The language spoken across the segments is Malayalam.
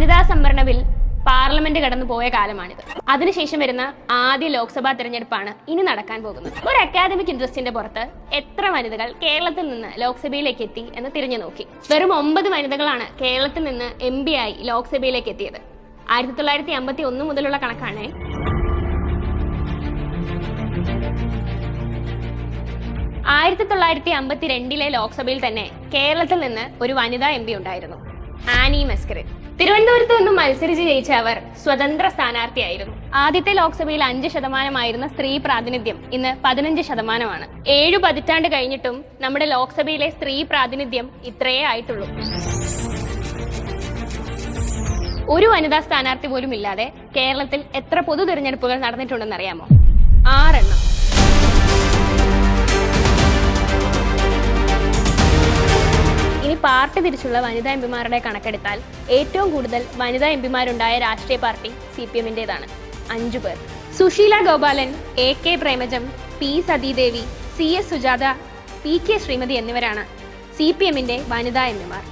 വനിതാ സംവരണ ബിൽ പാർലമെന്റ് കടന്നു പോയ കാലമാണിത്. അതിനുശേഷം വരുന്ന ആദ്യ ലോക്സഭാ തെരഞ്ഞെടുപ്പാണ് ഇനി നടക്കാൻ പോകുന്നത്. ഒരു അക്കാദമിക് ഇൻട്രസ്റ്റിന്റെ പുറത്ത് എത്ര വനിതകൾ കേരളത്തിൽ നിന്ന് ലോക്സഭയിലേക്ക് എത്തി എന്ന് തിരിഞ്ഞു നോക്കി. വെറും ഒമ്പത് വനിതകളാണ് കേരളത്തിൽ നിന്ന് എം പി ആയി ലോക്സഭയിലേക്ക് എത്തിയത്. ആയിരത്തി തൊള്ളായിരത്തി അമ്പത്തി ഒന്ന് മുതലുള്ള കണക്കാണ്. ആയിരത്തി തൊള്ളായിരത്തി അമ്പത്തി രണ്ടിലെ ലോക്സഭയിൽ തന്നെ കേരളത്തിൽ നിന്ന് ഒരു വനിതാ എം പി ഉണ്ടായിരുന്നു. ആനി മെസ്കറിൻ തിരുവനന്തപുരത്ത് നിന്നും മത്സരിച്ച് ജയിച്ച അവർ സ്വതന്ത്ര സ്ഥാനാർത്ഥിയായിരുന്നു. ആദ്യത്തെ ലോക്സഭയിൽ അഞ്ച് ശതമാനമായിരുന്ന സ്ത്രീ പ്രാതിനിധ്യം ഇന്ന് പതിനഞ്ച് ശതമാനമാണ്. ഏഴു പതിറ്റാണ്ട് കഴിഞ്ഞിട്ടും നമ്മുടെ ലോക്സഭയിലെ സ്ത്രീ പ്രാതിനിധ്യം ഇത്രയേ ആയിട്ടുള്ളൂ. ഒരു വനിതാ സ്ഥാനാർത്ഥി പോലും ഇല്ലാതെ കേരളത്തിൽ എത്ര പൊതു തിരഞ്ഞെടുപ്പുകൾ നടന്നിട്ടുണ്ടെന്ന് അറിയാമോ ആറെണ്ണം. പാർട്ടി തിരിച്ചുള്ള വനിതാ എംപിമാരുടെ കണക്കെടുത്താൽ ഏറ്റവും കൂടുതൽ വനിതാ എംപിമാരുണ്ടായ രാഷ്ട്രീയ പാർട്ടി സി പി എമ്മിന്റെതാണ്. അഞ്ചു പേർ. Susheela Gopalan A K Premajam P Sathidevi C S Sujatha P K Sreemathi എന്നിവരാണ് സി പി എമ്മിന്റെ വനിതാ എംപിമാർ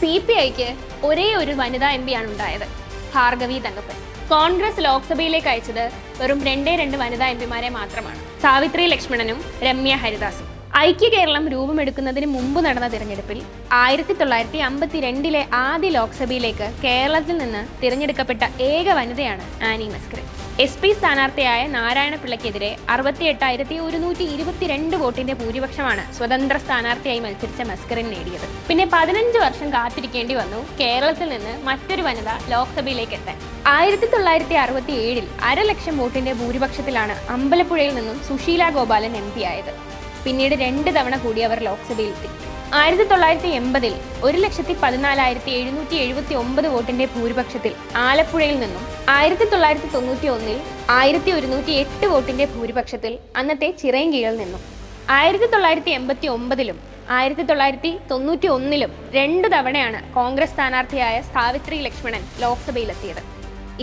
സി പി ഐക്ക് ഒരേ ഒരു വനിതാ എം പിയാണ് ഉണ്ടായത് ഭാർഗവി തങ്കപ്പൻ. കോൺഗ്രസ് ലോക്സഭയിലേക്ക് അയച്ചത് വെറും രണ്ടേ രണ്ട് വനിതാ എംപിമാരെ മാത്രമാണ്. സാവിത്രി ലക്ഷ്മണനും രമ്യ ഹരിദാസും. ഐക്യ കേരളം രൂപമെടുക്കുന്നതിന് മുമ്പ് നടന്ന തിരഞ്ഞെടുപ്പിൽ ആയിരത്തി തൊള്ളായിരത്തി അമ്പത്തി രണ്ടിലെ ആദ്യ ലോക്സഭയിലേക്ക് കേരളത്തിൽ നിന്ന് തിരഞ്ഞെടുക്കപ്പെട്ട ഏക വനിതയാണ് ആനി മസ്കറിൻ എസ് പി സ്ഥാനാർത്ഥിയായ നാരായണപിള്ളയ്ക്കെതിരെ അറുപത്തി എട്ടായിരത്തി ഒരുന്നൂറ്റി ഇരുപത്തിരണ്ട് വോട്ടിന്റെ ഭൂരിപക്ഷമാണ് സ്വതന്ത്ര സ്ഥാനാർത്ഥിയായി മത്സരിച്ച മസ്കറിൻ നേടിയത്. പിന്നെ പതിനഞ്ച് വർഷം കാത്തിരിക്കേണ്ടി വന്നു കേരളത്തിൽ നിന്ന് മറ്റൊരു വനിത ലോക്സഭയിലേക്ക് എത്താൻ. ആയിരത്തി തൊള്ളായിരത്തി അറുപത്തി ഏഴിൽ അരലക്ഷം വോട്ടിന്റെ ഭൂരിപക്ഷത്തിലാണ് അമ്പലപ്പുഴയിൽ നിന്നും സുശീല ഗോപാലൻ എം പി ആയത്. പിന്നീട് രണ്ട് തവണ കൂടി അവർ ലോക്സഭയിലെത്തി ആയിരത്തി തൊള്ളായിരത്തി എൺപതിൽ ഒരു ലക്ഷത്തി പതിനാലായിരത്തി എഴുന്നൂറ്റി എഴുപത്തി ഒമ്പത് വോട്ടിന്റെ ഭൂരിപക്ഷത്തിൽ ആലപ്പുഴയിൽ നിന്നും ആയിരത്തി തൊള്ളായിരത്തി തൊണ്ണൂറ്റി ഒന്നിൽ ആയിരത്തി ഒരുന്നൂറ്റി എട്ട് വോട്ടിന്റെ ഭൂരിപക്ഷത്തിൽ അന്നത്തെ ചിറയൻകീഴിൽ നിന്നും. ആയിരത്തി തൊള്ളായിരത്തി എൺപത്തി ഒമ്പതിലും ആയിരത്തി തൊള്ളായിരത്തി തൊണ്ണൂറ്റി ഒന്നിലും രണ്ട് തവണയാണ് കോൺഗ്രസ് സ്ഥാനാർത്ഥിയായ സാവിത്രി ലക്ഷ്മണൻ ലോക്സഭയിലെത്തിയത്.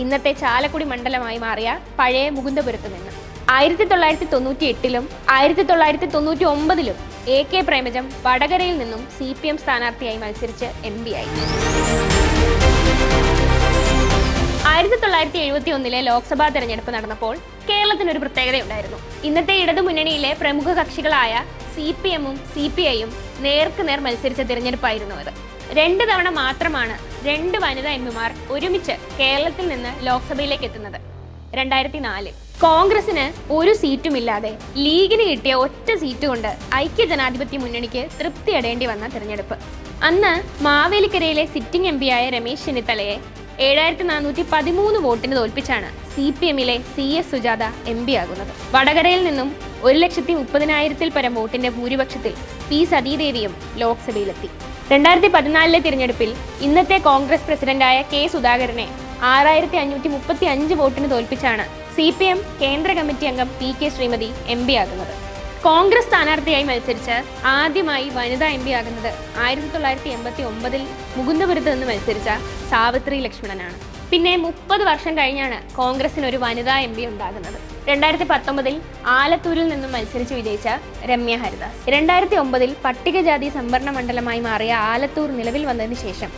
ഇന്നത്തെ ചാലക്കുടി മണ്ഡലമായി മാറിയ പഴയ മുകുന്ദപുരത്ത് നിന്ന്. ആയിരത്തി തൊള്ളായിരത്തി തൊണ്ണൂറ്റി എട്ടിലും ആയിരത്തി തൊള്ളായിരത്തി തൊണ്ണൂറ്റി ഒമ്പതിലും എ കെ പ്രേമജം വടകരയിൽ നിന്നും സി പി എം സ്ഥാനാർത്ഥിയായി മത്സരിച്ച് എം പി ആയി. ആയിരത്തി തൊള്ളായിരത്തി എഴുപത്തി ഒന്നിലെ ലോക്സഭാ തെരഞ്ഞെടുപ്പ് നടന്നപ്പോൾ കേരളത്തിന് ഒരു പ്രത്യേകതയുണ്ടായിരുന്നു. ഇന്നത്തെ ഇടതുമുന്നണിയിലെ പ്രമുഖ കക്ഷികളായ സി പി എമ്മും സി പി ഐയും നേർക്ക് നേർ മത്സരിച്ച തിരഞ്ഞെടുപ്പായിരുന്നു അത്. രണ്ട് തവണ മാത്രമാണ് രണ്ട് വനിതാ എം പിമാർ ഒരുമിച്ച് കേരളത്തിൽ നിന്ന് ലോക്സഭയിലേക്ക് എത്തുന്നത്. രണ്ടായിരത്തി നാല് കോൺഗ്രസിന് ഒരു സീറ്റുമില്ലാതെ ലീഗിന് കിട്ടിയ ഒറ്റ സീറ്റ് കൊണ്ട് ഐക്യ ജനാധിപത്യ മുന്നണിക്ക് തൃപ്തിയടേണ്ടി വന്ന തിരഞ്ഞെടുപ്പ്. അന്ന് മാവേലിക്കരയിലെ സിറ്റിംഗ് എം പിയായ രമേശ് ചെന്നിത്തലയെ ഏഴായിരത്തി നാനൂറ്റി പതിമൂന്ന് വോട്ടിന് തോൽപ്പിച്ചാണ് സി പി എമ്മിലെ C S Sujatha M P ആകുന്നത്. വടകരയിൽ നിന്നും ഒരു ലക്ഷത്തി മുപ്പതിനായിരത്തിൽ പരം വോട്ടിന്റെ ഭൂരിപക്ഷത്തിൽ പി സതീദേവിയും ലോക്സഭയിലെത്തി. രണ്ടായിരത്തി പതിനാലിലെ തിരഞ്ഞെടുപ്പിൽ ഇന്നത്തെ കോൺഗ്രസ് പ്രസിഡന്റായ കെ സുധാകരനെ ആറായിരത്തി അഞ്ഞൂറ്റി മുപ്പത്തി അഞ്ച് വോട്ടിന് തോൽപ്പിച്ചാണ് സി പി എം കേന്ദ്ര കമ്മിറ്റി അംഗം P K Sreemathi M P ആകുന്നത്. കോൺഗ്രസ് സ്ഥാനാർത്ഥിയായി മത്സരിച്ച് ആദ്യമായി വനിതാ എം പി ആകുന്നത് ആയിരത്തി തൊള്ളായിരത്തി എൺപത്തി ഒമ്പതിൽ മുകുന്ദപുരത്ത് നിന്ന് മത്സരിച്ച സാവിത്രി ലക്ഷ്മണനാണ്. പിന്നെ മുപ്പത് വർഷം കഴിഞ്ഞാണ് കോൺഗ്രസിന് ഒരു വനിതാ എം പി ഉണ്ടാകുന്നത്. രണ്ടായിരത്തി പത്തൊമ്പതിൽ ആലത്തൂരിൽ നിന്നും മത്സരിച്ച് വിജയിച്ച രമ്യ ഹരിദാസ്. രണ്ടായിരത്തി ഒമ്പതിൽ പട്ടികജാതി സംവരണ മണ്ഡലമായി മാറിയ ആലത്തൂർ നിലവിൽ വന്നതിന് ശേഷം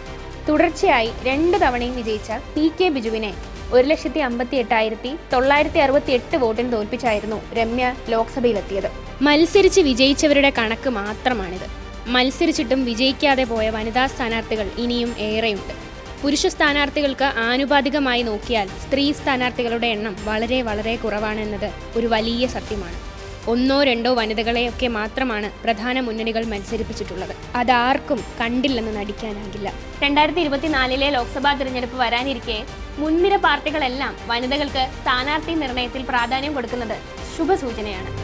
തുടർച്ചയായി രണ്ട് തവണയും വിജയിച്ച പി കെ ബിജുവിനെ ഒരു ലക്ഷത്തി അമ്പത്തി എട്ടായിരത്തി തൊള്ളായിരത്തി അറുപത്തി എട്ട് വോട്ടിന് തോൽപ്പിച്ചായിരുന്നു രമ്യ ലോക്സഭയിലെത്തിയത്. മത്സരിച്ച് വിജയിച്ചവരുടെ കണക്ക് മാത്രമാണിത്. മത്സരിച്ചിട്ടും വിജയിക്കാതെ പോയ വനിതാ സ്ഥാനാർത്ഥികൾ ഇനിയും ഏറെയുണ്ട്. പുരുഷ സ്ഥാനാർത്ഥികൾക്ക് ആനുപാതികമായി നോക്കിയാൽ സ്ത്രീ സ്ഥാനാർത്ഥികളുടെ എണ്ണം വളരെ വളരെ കുറവാണെന്നത് ഒരു വലിയ സത്യമാണ്. ഒന്നോ രണ്ടോ വനിതകളെയൊക്കെ മാത്രമാണ് പ്രധാന മുന്നണികൾ മത്സരിപ്പിച്ചിട്ടുള്ളത്. അതാർക്കും കണ്ടില്ലെന്ന് നടിക്കാനാകില്ല. രണ്ടായിരത്തി ഇരുപത്തിനാലിലെ ലോക്സഭാ തിരഞ്ഞെടുപ്പ് വരാനിരിക്കെ മുൻനിര പാർട്ടികളെല്ലാം വനിതകൾക്ക് സ്ഥാനാർത്ഥി നിർണയത്തിൽ പ്രാധാന്യം കൊടുക്കുന്നത് ശുഭസൂചനയാണ്.